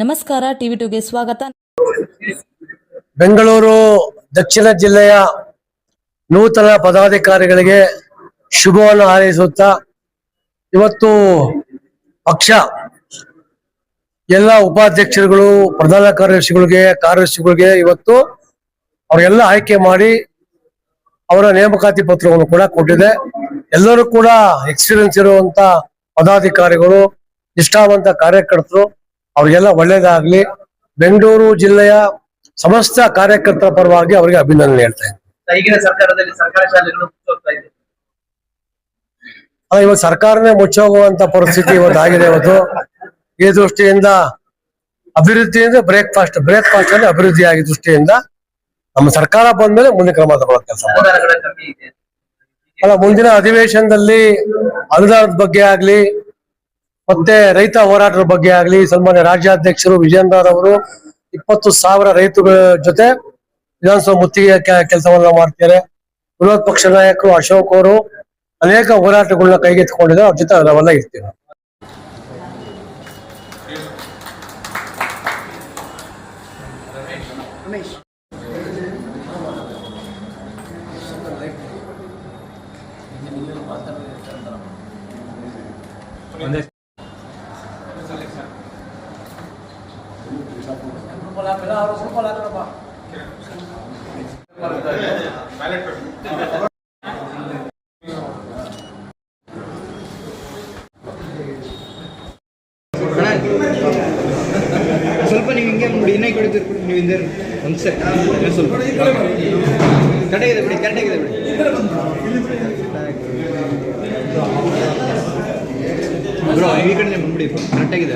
ನಮಸ್ಕಾರ, ಟಿವಿ ಟುಗೆ ಸ್ವಾಗತ. ಬೆಂಗಳೂರು, ದಕ್ಷಿಣ ಜಿಲ್ಲೆಯ ನೂತನ ಪದಾಧಿಕಾರಿಗಳಿಗೆ ಶುಭವನ್ನು ಹಾರೈಸುತ್ತಾ, ಇವತ್ತು ಪಕ್ಷ ಎಲ್ಲ ಉಪಾಧ್ಯಕ್ಷರುಗಳು, ಪ್ರಧಾನ ಕಾರ್ಯದರ್ಶಿಗಳಿಗೆ ಕಾರ್ಯದರ್ಶಿಗಳಿಗೆ ಇವತ್ತು ಅವರೆಲ್ಲ ಆಯ್ಕೆ ಮಾಡಿ ಅವರ ನೇಮಕಾತಿ ಪತ್ರವನ್ನು ಕೂಡ ಕೊಟ್ಟಿದೆ. ಎಲ್ಲರೂ ಕೂಡ ಎಕ್ಸ್ಪೀರಿಯನ್ಸ್ ಇರುವಂತ ಪದಾಧಿಕಾರಿಗಳು, ನಿಷ್ಠಾವಂತ ಕಾರ್ಯಕರ್ತರು ಅವರಿಗೆಲ್ಲ ಒಳ್ಳೇದಾಗ್ಲಿ. ಬೆಂಗಳೂರು ಜಿಲ್ಲೆಯ ಸಮಸ್ತ ಕಾರ್ಯಕರ್ತರ ಪರವಾಗಿ ಅವರಿಗೆ ಅಭಿನಂದನೆ ಹೇಳ್ತಾ ಇದ್ದೀನಿ. ಈಗಿನ ಸರ್ಕಾರದಲ್ಲಿ ಸರ್ಕಾರಿ ಶಾಲೆಗಳು ಮುಚ್ಚೋಗ್ತಾ ಇದೆ. ಆದ್ರೆ ಇವತ್ತು ಸರ್ಕಾರನೇ ಮುಚ್ಚೋಗುವಂತ ಪರಿಸ್ಥಿತಿ ಇವತ್ತು ಆಗಿದೆ ಇವತ್ತು. ಈ ದೃಷ್ಟಿಯಿಂದ ಅಭಿವೃದ್ಧಿ ಅಂದ್ರೆ ಬ್ರೇಕ್ಫಾಸ್ಟ್ ಬ್ರೇಕ್ಫಾಸ್ಟ್ ಅಂದ್ರೆ ಅಭಿವೃದ್ಧಿ ಆಗಿ ದೃಷ್ಟಿಯಿಂದ ನಮ್ಮ ಸರ್ಕಾರ ಬಂದ್ಮೇಲೆ ಮುಂದೆ ಕ್ರಮ ತಗೊಳ್ಳೋ ಕೆಲಸ ಅಲ್ಲ ಮುಂದಿನ ಅಧಿವೇಶನದಲ್ಲಿ ಅನುದಾನದ ಬಗ್ಗೆ ಆಗ್ಲಿ ಮತ್ತೆ ರೈತ ಹೋರಾಟದ ಬಗ್ಗೆ ಆಗ್ಲಿ, ಸನ್ಮಾನ್ಯ ರಾಜ್ಯಾಧ್ಯಕ್ಷರು ವಿಜೇಂದ್ರ ಅವರು ಇಪ್ಪತ್ತು ಸಾವಿರ ರೈತಗಳ ಜೊತೆ ವಿಧಾನಸಭಾ ಮುತ್ತಿಗೆ ಕೆಲಸವನ್ನ ಮಾಡ್ತಾರೆ ವಿರೋಧ ಪಕ್ಷ ನಾಯಕರು ಅಶೋಕ್ ಅವರು ಅನೇಕ ಹೋರಾಟಗಳನ್ನ ಕೈಗೆತ್ತಿಕೊಂಡಿದ್ದಾರೆ. ಅವ್ರ ಜೊತೆ ನಾವೆಲ್ಲ ಇರ್ತೀವಿ. ಸ್ವಲ್ಪ ನೀವು ಹಿಂಗೆ ನೋಡಿ ಇನ್ನೇ ಕೊಡ್ತೀರಿ ಬಿಡಿ ನೀವು ಹಿಂದೆ ಒಂದು ಸೆಟ್ ಇನ್ನೂ ಸ್ವಲ್ಪ ಕರೆಕ್ಟಾಗಿದೆ ಬಿಡಿ ಕರೆಕ್ಟಾಗಿದೆ ಬಿಡಿ ಬ್ರೋ ಈ ಕಡೆ ಬಂದ್ಬಿಡಿ ಕರೆಕ್ಟಾಗಿದೆ